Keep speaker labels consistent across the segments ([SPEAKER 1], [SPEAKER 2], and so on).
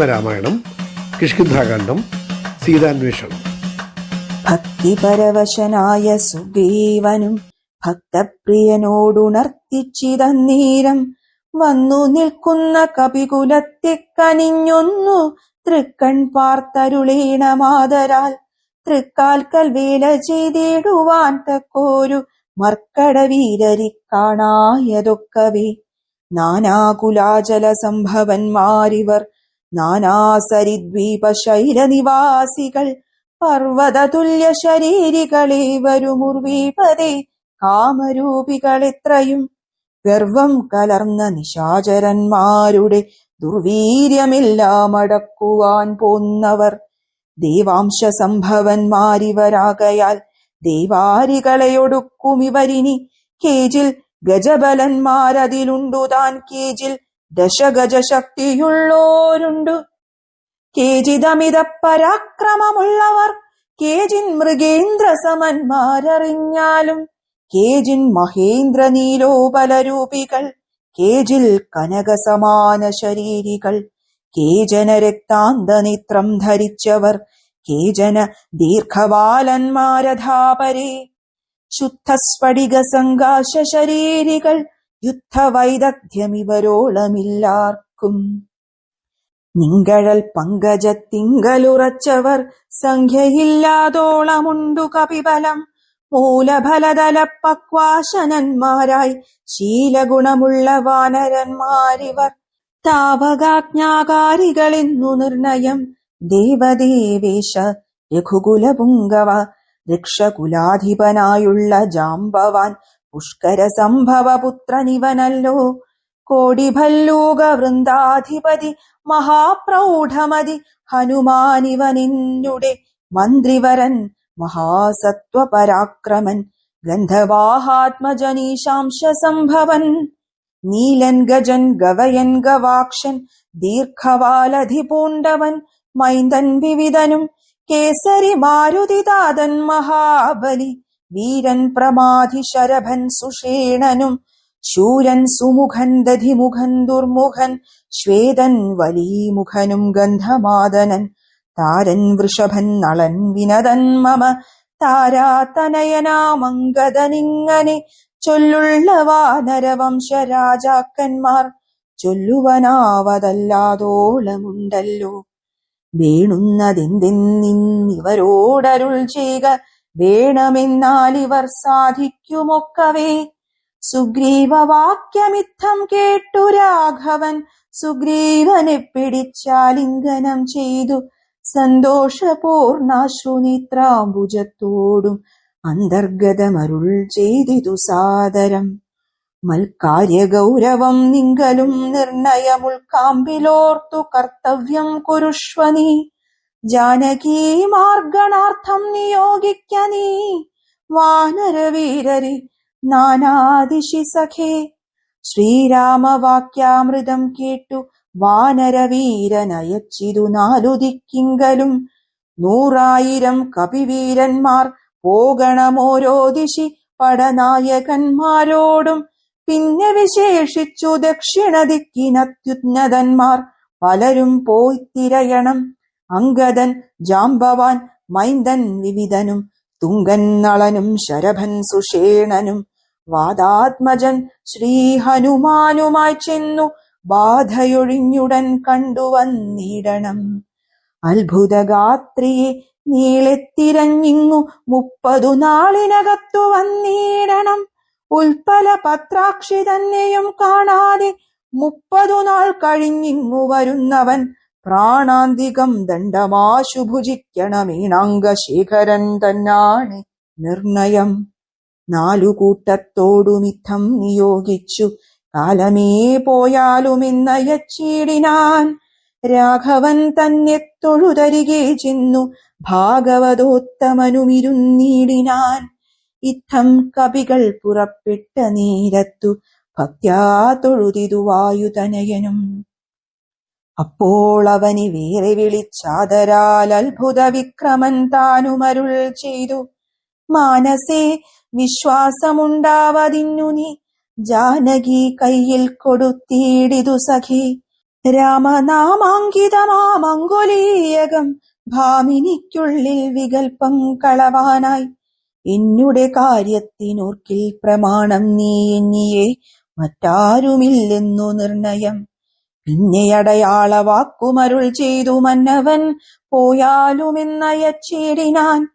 [SPEAKER 1] അധ്യാത്മരാമായണം കിഷ്കിന്ധാകാന്ഡം സീതാന്വേഷണം.
[SPEAKER 2] ഭക്തിപരവശനായ സുഗ്രീവനും ഭക്തപ്രിയനോടുണർത്തിച്ചിതന്നീരം വന്നു നിൽക്കുന്ന കപികുലത്തെ കനിഞ്ഞൊന്നു തൃക്കൺ പാർത്തരുളീണ മാതരാൽ തൃക്കാൽക്കൽ വേല ചെയ്തിടുവാൻ തക്കോരു മർക്കട വീരരി കാണായതൊക്കവേ. നാനാകുലാചല സംഭവന്മാരിവർ നാനാസരിദ്വീപ ശൈലനിവാസികൾ പർവതതുല്യ ശരീരികളെ വരുമുർവീപതേ കാമരൂപികളെത്രയും ഗർവം കലർന്ന നിശാചരന്മാരുടെ ദുർവീര്യമില്ലാമടക്കുവാൻ പോന്നവർ ദേവാംശ സംഭവന്മാരിവരാകയാൽ ദേവാരികളെയൊടുക്കുമിവരിനി കേജിൽ ഗജബലന്മാരതിലുണ്ടു താൻ കേജിൽ ദശഗജ ശക്തിയുള്ളോരുണ്ടു കേജിതമിത പരാക്രമമുള്ളവർ കേജിൻ മൃഗേന്ദ്ര സമന്മാരറിഞ്ഞാലും കേജിൻ മഹേന്ദ്ര നീലോപലരൂപികൾ കേജിൽ കനകസമാന ശരീരികൾ കേജന രക്താന്തനിത്രം ധരിച്ചവർ കേജന ദീർഘവാലന്മാരധാപരേ ശുദ്ധസ്ഫടിക സംഘാശ ശരീരികൾ യുദ്ധവൈദഗ്ധ്യമിവരോളമില്ലാർക്കും. നിങ്കഴൽ പങ്കജത്തിങ്കലുറച്ചവർ സംഖ്യയില്ലാതോളമുണ്ടു കപിബലം. മൂലഫലതല പക്വാശനന്മാരായി ശീലഗുണമുള്ള വാനരന്മാരിവർ. താവകാജ്ഞാകാരികളെന്നു നിർണയം ദേവദേവേശ രഘുകുലപുങ്കവ. ഋക്ഷകുലാധിപനായുള്ള ജാംബവാൻ പുഷ്കര സംഭവ പുത്രനിവനല്ലോ കോടിഭല്ലൂക വൃന്ദാധിപതി മഹാപ്രൗഢമതി. ഹനുമാനിവനിന്നുടെ മന്ത്രിവരൻ മഹാസത്വപരാക്രമൻ ഗന്ധവാഹാത്മജനീശാംശസംഭവൻ. നീലൻ ഗജൻ ഗവയൻ ഗവാക്ഷൻ ദീർഘവാലധിപൂണ്ടവൻ മൈന്ദൻ വിവിധനും കേസരി മാരുതിതാതൻ മഹാബലി. വീരൻ പ്രമാധി ശരഭൻ സുഷേണനും ശൂരൻ സുമുഖൻ ദധിമുഖൻ ദുർമുഖൻ ശ്വേതൻ വലീമുഖനും ഗന്ധമാദനൻ താരൻ വൃഷഭൻ നളൻ വിനതൻ മമ താരാതനയനാമംഗതനിങ്ങനെ ചൊല്ലുള്ള വാനരവംശ രാജാക്കന്മാർ ചൊല്ലുവനാവതല്ലാതോളമുണ്ടല്ലോ വേണുന്നതിന്തിന്നിവരോടരുൾ ചെയ്യുക വേണമെന്നാലിവർ സാധിക്കുമൊക്കവേ. സുഗ്രീവവാക്യമിത്തം കേട്ടു രാഘവൻ. സുഗ്രീവനെ പിടിച്ചാലിംഗനം ചെയ്തു. സന്തോഷപൂർണാശ്രുനിത്രാംബുജത്തോടും അന്തർഗതമരുൾ ചെയ്തിതു സാദരം. മൽക്കാര്യഗൗരവം നിങ്കലും നിർണയമുൾക്കാമ്പിലോർത്തു കർത്തവ്യം കുരുഷ്വ നീ ജാനകീ മാർഗണാർത്ഥം നിയോഗിക്ക നീ. വാനരവീരരി നാനാദിശി സഖേ. ശ്രീരാമവാക്യാമൃതം കേട്ടു വാനരവീരനയച്ചിതു നാലു ദിക്കിങ്കലും. നൂറായിരം കപിവീരന്മാർ പോകണമോരോ ദിശി പടനായകന്മാരോടും. പിന്നെ വിശേഷിച്ചു ദക്ഷിണ ദിക്കിനത്യുന്നതന്മാർ പലരും പോയി തിരയണം. അങ്കദൻ ജാംബവാൻ മൈന്ദൻ വിവിധനും തുങ്കൻ നളനും ശരഭൻ സുഷേണനും വാദാത്മജൻ ശ്രീഹനുമാനുമായി ചെന്നു ബാധയൊഴിഞ്ഞുടൻ കണ്ടുവന്നിടണം. അത്ഭുതഗാത്രിയെ നീളെത്തിരഞ്ഞിങ്ങു മുപ്പതു നാളിനകത്തു വന്നിടണം. ഉൽപ്പല പത്രാക്ഷി തന്നെയും കാണാതെ മുപ്പതു നാൾ കഴിഞ്ഞിങ്ങു വരുന്നവൻ പ്രാണാന്തികം ദണ്ഡമാശു ഭുജിക്കണമീണാംഗശേഖരൻ തന്നാണ് നിർണയം. നാലു കൂട്ടത്തോടുമിത്തം നിയോഗിച്ചു. കാലമേ പോയാലുമെന്നയച്ചിടിനാൻ. രാഘവൻ തന്നെ തൊഴുതരികെ ചെന്നു. ഭാഗവതോത്തമനുമിരുന്നീടിനാൻ. ഇത്തം കവികൾ പുറപ്പെട്ട നേരത്തു ഭക്യാ തൊഴുതിതു വായുതനയനും അപ്പോൾ അവനി വേറെ വിളിച്ചാതരാൽ അത്ഭുത വിക്രമൻ താനുമരുൾ ചെയ്തു. മാനസേ വിശ്വാസമുണ്ടാവതിന്നു നീ. ജാനകി കയ്യിൽ കൊടുത്തിടിതു സഖി. രാമനാമാങ്കിതമാമംഗുലീയകം ഭാമിനിക്കുള്ളിൽ വികൽപ്പം കളവാനായി. എന്നുടെ കാര്യത്തിനോർക്കിൽ പ്രമാണം നീ എന്നിയെ മറ്റാരുമില്ലെന്നു നിർണയം. പിന്നെ അടയാള വാക്കുമരുൾ ചെയ്തു മന്നവൻ പോയാലുമെന്നയച്ചേടിനാൻ.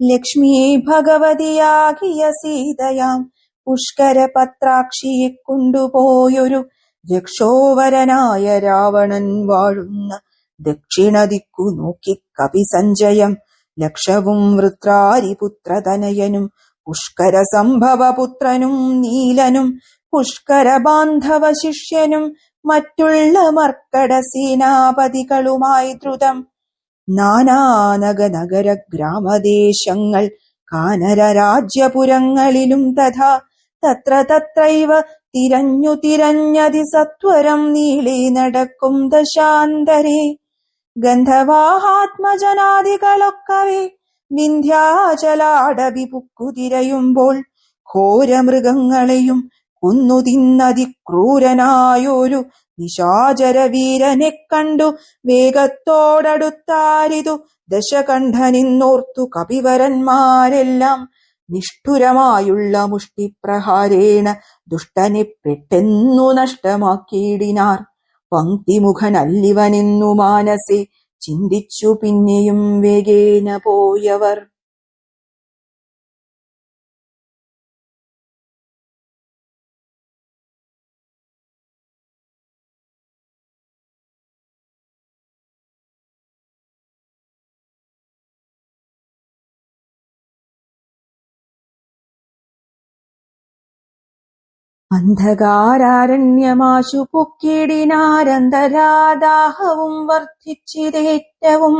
[SPEAKER 2] ലക്ഷ്മി ഭഗവതിയാകിയ സീതയാം പുഷ്കര പത്രാക്ഷിയെ കൊണ്ടുപോയൊരു യക്ഷോവരനായ രാവണൻ വാഴുന്ന ദക്ഷിണദിക്കു നോക്കി കവി സഞ്ജയം. ലക്ഷവും വൃത്രാരിപുത്രതനയനും പുഷ്കര സംഭവപുത്രനും നീലനും പുഷ്കര ബാന്ധവ ശിഷ്യനും മറ്റുള്ള മർക്കട സേനാപതികളുമായി ദ്രുതം. നാനാനഗ നഗര ഗ്രാമദേശങ്ങൾ കാനര രാജ്യപുരങ്ങളിലും തഥാ തത്ര തത്രൈവ തിരഞ്ഞു തിരഞ്ഞതി സത്വരം നീളി നടക്കും ദശാന്തരെ. ഗന്ധവാഹാത്മജനാദികളൊക്കവേ വിന്ധ്യാചലാടവി പുക്കുതിരയുമ്പോൾ ഘോരമൃഗങ്ങളെയും കൊന്നു തിന്നതിക്രൂരനായൊരു നിശാചര വീരനെ കണ്ടു. വേഗത്തോടടുത്താരിതു ദശകണ്ഠനിന്നോർത്തു കപിവരന്മാരെല്ലാം. നിഷ്ഠുരമായുള്ള മുഷ്ടിപ്രഹാരേണ ദുഷ്ടനെ പെട്ടെന്നു നഷ്ടമാക്കിയിടിനാർ. പങ്ക്തിമുഖനല്ലിവനെന്നു മാനസെ ചിന്തിച്ചു പിന്നെയും വേഗേന പോയവർ. അന്ധകാരാരണ്യമാശു പൊക്കിടിനാരന്തരാദാഹവും വർദ്ധിച്ചിതേറ്റവും.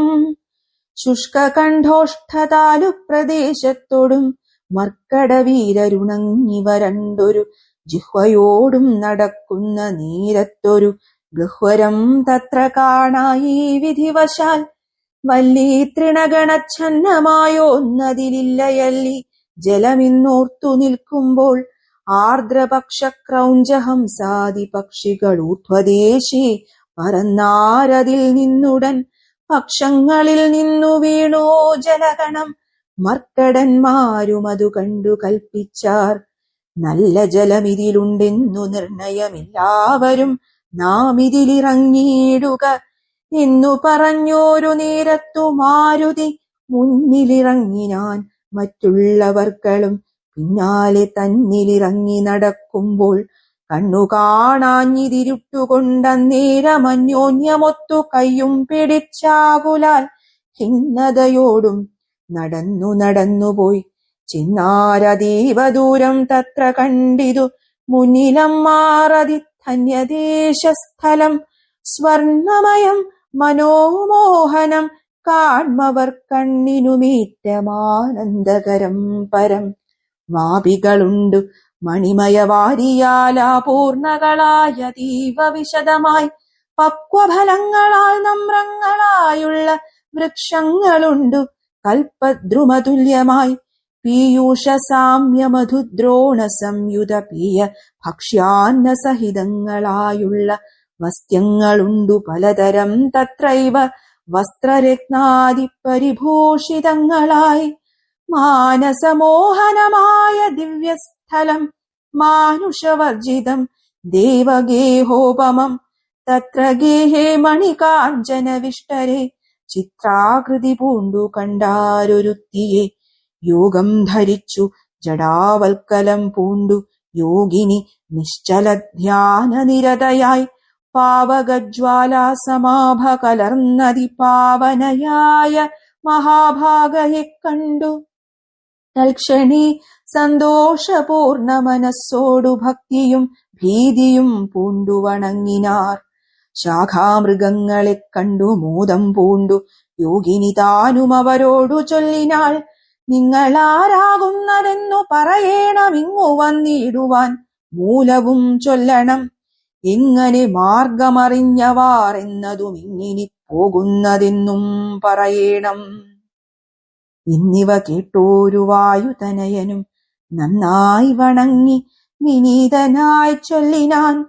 [SPEAKER 2] ശുഷ്കകണ്ഠോഷ്ഠതാലു പ്രദേശത്തോടും മർക്കടവീരരുണങ്ങി വരണ്ടൊരു ജിഹ്വയോടും നടക്കുന്ന നീരത്തൊരു ഗഹ്വരം തത്ര കാണായി വിധിവശാൽ വല്ലി തൃണഗണച്ഛന്നമായോന്നതിലില്ലയല്ലി ജലമിന്നോർത്തു നിൽക്കുമ്പോൾ ആർദ്രപക്ഷക്രൗഞ്ചഹംസാദി പക്ഷികൾ ഊർധ്വദേശി പറന്നാരതിൽ നിന്നുടൻ പക്ഷങ്ങളിൽ നിന്നു വീണോ ജലഗണം മർക്കടന്മാരും അതു കണ്ടു കൽപ്പിച്ചാർ. നല്ല ജലമിതിലുണ്ടെന്നു നിർണയമില്ലാവരും നാം ഇതിലിറങ്ങിയിടുക എന്നു പറഞ്ഞോരു നേരത്തു മാരുതി മുന്നിലിറങ്ങി ഞാൻ മറ്റുള്ളവർകളും പിന്നാലെ തന്നിലിറങ്ങി നടക്കുമ്പോൾ കണ്ണു കാണാഞ്ഞിതിരുട്ടുകൊണ്ടന്നേരമന്യോന്യമൊത്തു കയ്യും പിടിച്ചാകുലാൽ ഖിന്നതയോടും നടന്നു നടന്നുപോയി ചിന്നാരതീവ ദൂരം തത്ര കണ്ടിതു മുന്നിലമ്മാറതി ധന്യദേശസ്ഥലം സ്വർണമയം മനോമോഹനം കാൺമവർ കണ്ണിനുമേറ്റമാനന്ദകരം പരം. വാപികളുണ്ടു മണിമയവാരിയാലാപൂർണകളായ തീവ വിശദമായി പക്വഫലങ്ങളാൽ നമ്രങ്ങളായുള്ള വൃക്ഷങ്ങളുണ്ടു. കൽപ്പദ്രുമതുല്യമായി. പീയൂഷ സാമ്യ മധുദ്രോണ സംയുത പീയ ഭക്ഷ്യാന്ന സഹിതങ്ങളായുള്ള വസ്ത്യങ്ങളുണ്ടു. പലതരം തത്രൈവ വസ്ത്രരത്നാദി പരിഭൂഷിതങ്ങളായി മാനസമോഹനമായ ദിവ്യസ്ഥലം മാനുഷവർജിതം ദേവഗേഹോപമം. തത്ര ഗേഹേ മണികാഞ്ചന വിഷ്ടരെ ചിത്രാകൃതി പൂണ്ടു കണ്ടാരൊരുത്തിയെ. യോഗം ധരിച്ചു ജടാവൽക്കലം പൂണ്ടു യോഗിനി നിശ്ചല ധ്യാന നിരതയായി പാവകജ്വാലാ സമാഭ കലർന്നതി പാവനയായ മഹാഭാഗയെ കണ്ടു. തൽക്ഷണി സന്തോഷപൂർണ മനസ്സോടു ഭക്തിയും ഭീതിയും പൂണ്ടു വണങ്ങിനാർ ശാഖാമൃഗങ്ങളെ കണ്ടു മോദം പൂണ്ടു. യോഗിനി താനും അവരോടു ചൊല്ലിനാൾ. നിങ്ങളാരാകുന്നതെന്നു പറയേണമിങ്ങു വന്നിടുവാൻ. മൂലവും ചൊല്ലണം. എങ്ങനെ മാർഗമറിഞ്ഞവാർ എന്നതും ഇങ്ങിനി പോകുന്നതെന്നും പറയണം. എന്നിവ കേട്ടോരു വായുതനയനും നന്നായി വണങ്ങി വിനീതനായി ചൊല്ലിനാൻ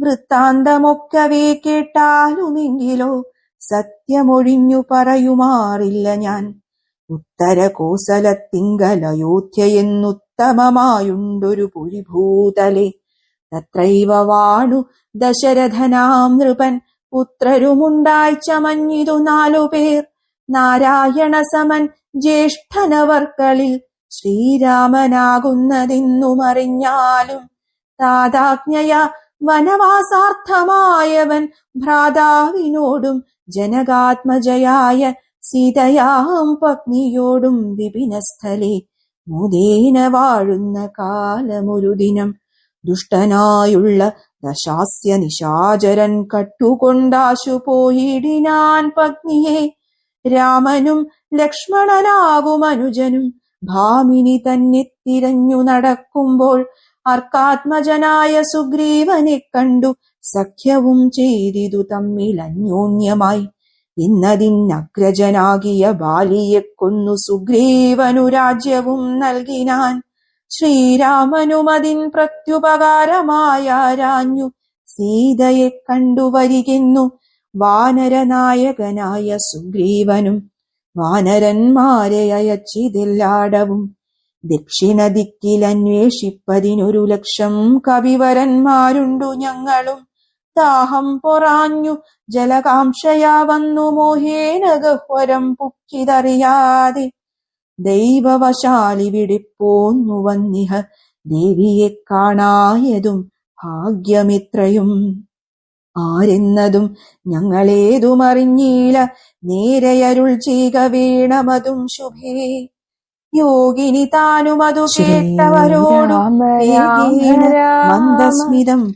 [SPEAKER 2] വൃത്താന്തമൊക്കവേ കേട്ടാലുമെങ്കിലോ സത്യമൊഴിഞ്ഞു പറയുമാറില്ല ഞാൻ. ഉത്തര കോസലത്തിങ്കലയോധ്യയെന്നുത്തമമായുണ്ടൊരു പുരിഭൂതലെ. തത്രൈവ വാണു ദശരഥനാം നൃപൻ പുത്രരുമുണ്ടായി ചമഞ്ഞിതു നാലുപേർ നാരായണ സമൻ ജ്യേഷ്ഠനവർക്കളിൽ ശ്രീരാമനാകുന്നതെന്നുമറിഞ്ഞാലും താതാജ്ഞയ വനവാസാർത്ഥമായവൻ ഭ്രാതാവിനോടും ജനകാത്മജയായ സീതയാം പത്നിയോടും വിപിനസ്ഥലെ മുദേന വാഴുന്ന കാലമൊരു ദിനം ദുഷ്ടനായുള്ള ദശാസ്യ നിശാചരൻ കട്ടുകൊണ്ടാശു പോയിടിനാൻ പത്നിയെ രാമനും ലക്ഷ്മണനാകും അനുജനും. ഭാമിനി തന്നെ തിരഞ്ഞു നടക്കുമ്പോൾ അർക്കാത്മജനായ സുഗ്രീവനെ കണ്ടു. സഖ്യവും ചെയ്തിതു തമ്മിൽ അന്യോന്യമായി. ഇന്നതിനഗ്രജനാകിയ ബാലിയെ കൊന്നു സുഗ്രീവനു രാജ്യവും നൽകിനാൻ. ശ്രീരാമനുമതിൻ പ്രത്യുപകാരമായാരാഞ്ഞു സീതയെ കണ്ടുവരികെന്നു വാനരനായകനായ സുഗ്രീവനും വാനരന്മാരെ അയച്ചിതില്ലാടവും ദക്ഷിണ അന്വേഷിപ്പതിനൊരു ലക്ഷം കവിവരന്മാരുണ്ടു ഞങ്ങളും. ദാഹം പൊറാഞ്ഞു ജലകാംക്ഷയാ വന്നു മോഹേനഗഹ്വരം പുക്കിതറിയാതെ. ദൈവവശാലി വിടിപ്പോന്നു വന്നിഹ ദേവിയെ കാണായതും ഭാഗ്യമിത്രയും. ആരെന്നതും ഞങ്ങളേതുമറിഞ്ഞീല. നേരയരുൾ ചെയ്യുക വീണമതും ശുഭേ. യോഗിനി താനും അതു കേട്ടവരോടും മന്ദസ്മിതം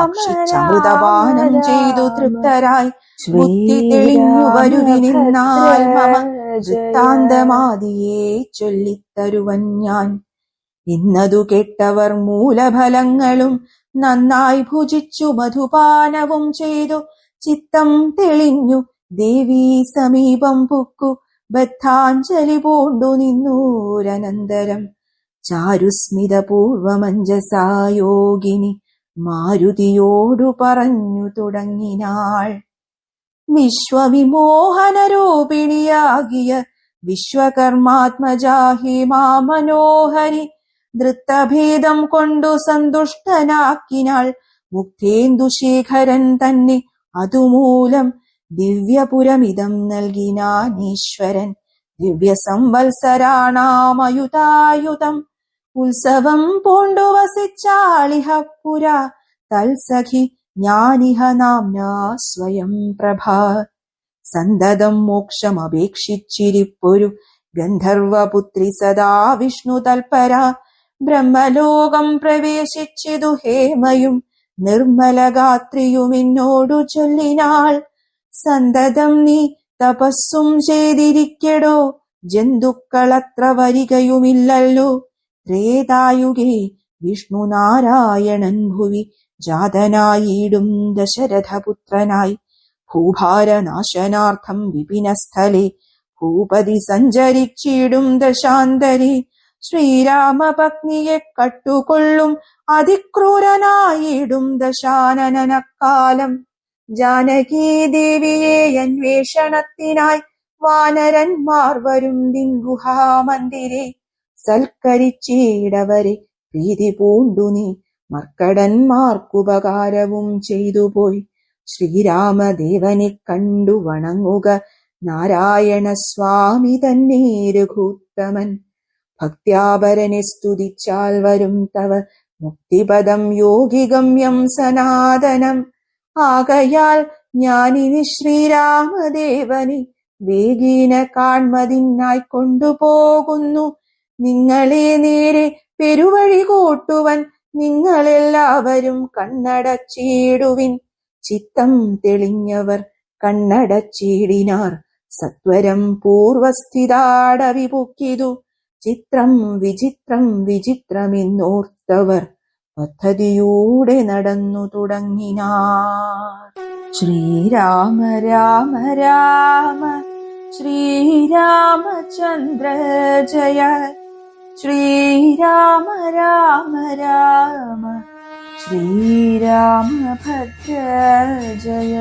[SPEAKER 2] ഭക്ഷിച്ചമൃതപാനം ചെയ്തു തൃപ്തരായി. ബുദ്ധി തെളിഞ്ഞു വരുവിനിന്നാൽ മമ വൃത്താന്തമാതിയെ ചൊല്ലിത്തരുവൻ ഞാൻ. എന്നതു കെട്ടവർ മൂലഫലങ്ങളും നന്നായി ഭുജിച്ചു മധുപാനവും ചെയ്തു. ചിത്തം തെളിഞ്ഞു ദേവീ സമീപം പൊക്കു. ബദ്ധാഞ്ജലി പൂണ്ടു നിന്നൂരനന്തരം. ചാരുസ്മിത പൂർവമഞ്ജസായോഗിനി മാരുതിയോടു പറഞ്ഞു തുടങ്ങിനാൾ. വിശ്വവിമോഹനരൂപിണിയാകിയ വിശ്വകർമാത്മജാഹി മാ മനോഹരി നൃത്തഭേദം കൊണ്ടു സന്തുഷ്ടനാക്കിനാൾ മുക്തേന്ദുശേഖരൻ തന്നെ അതുമൂലം ദിവ്യപുരമിതം നൽകിനാനീശ്വരൻ. ദിവ്യസംവത്സരാണാമയുതായുധം ഉത്സവം പൂണ്ടു വസിച്ചാളിഹ പുര തൽസഖി ജ്ഞാനിഹ നാംനാ സ്വയം പ്രഭ. സന്തതം മോക്ഷമപേക്ഷിച്ചിരിപ്പൊരു ഗന്ധർവപുത്രി സദാ വിഷ്ണു തൽപര. ബ്രഹ്മലോകം പ്രവേശിച്ചിതു ഹേമയും നിർമ്മലഗാത്രിയും എന്നോടു ചൊല്ലിനാൾ. സന്തതം നീ തപസ്സും ചെയ്തിരിക്കടോ? ജന്തുക്കളത്ര വരികയുമില്ലല്ലോ. ത്രേതായുഗേ വിഷ്ണു നാരായണൻ ഭുവി ജാതനായിടും ദശരഥപുത്രനായി. ഭൂഭാരനാശനാർത്ഥം വിപിനസ്ഥലെ ഭൂപതി സഞ്ചരിച്ചിടും ദശാന്തരെ. ശ്രീരാമപത്നിയെ കട്ടുകൊള്ളും അതിക്രൂരനായിടും ദശാനനക്കാലം ജാനകീ ദേവിയെ അന്വേഷണത്തിനായി വാനരന്മാർ വരും ദിൻഗുഹാമന്ദിരെ സൽക്കരിച്ചിടവരെ പ്രീതി പൂണ്ടു നീ. മർക്കടന്മാർക്കുപകാരവും ചെയ്തുപോയി. ശ്രീരാമദേവനെ കണ്ടു വണങ്ങുക. നാരായണ സ്വാമി തന്നെ രഘുത്തമൻ. ഭക്ത്യാപരനെ സ്തുതിച്ചാൽ വരും തവ. മുക്തിപദം യോഗിഗമ്യം സനാതനം. ആകയാൽ ഞാനിനി ശ്രീരാമദേവനി വേഗീന കാൺമതിനായി കൊണ്ടുപോകുന്നു. നിങ്ങളെ നേരെ പെരുവഴി കൂട്ടുവൻ. നിങ്ങളെല്ലാവരും കണ്ണടച്ചിടുവിൻ. ചിത്തം തെളിഞ്ഞവർ കണ്ണടച്ചിടിനാർ. സത്വരം പൂർവസ്ഥിതാടവി പൊക്കിതു ചിത്രം വിചിത്രം വിചിത്രമെന്നോർത്തവർ പദ്ധതിയൂടെ നടന്നു തുടങ്ങിനാർ. ശ്രീരാമ രാമ രാമ ശ്രീരാമചന്ദ്ര ജയ. ശ്രീരാമ രാമ രാമ ശ്രീരാമഭദ്ര ജയ.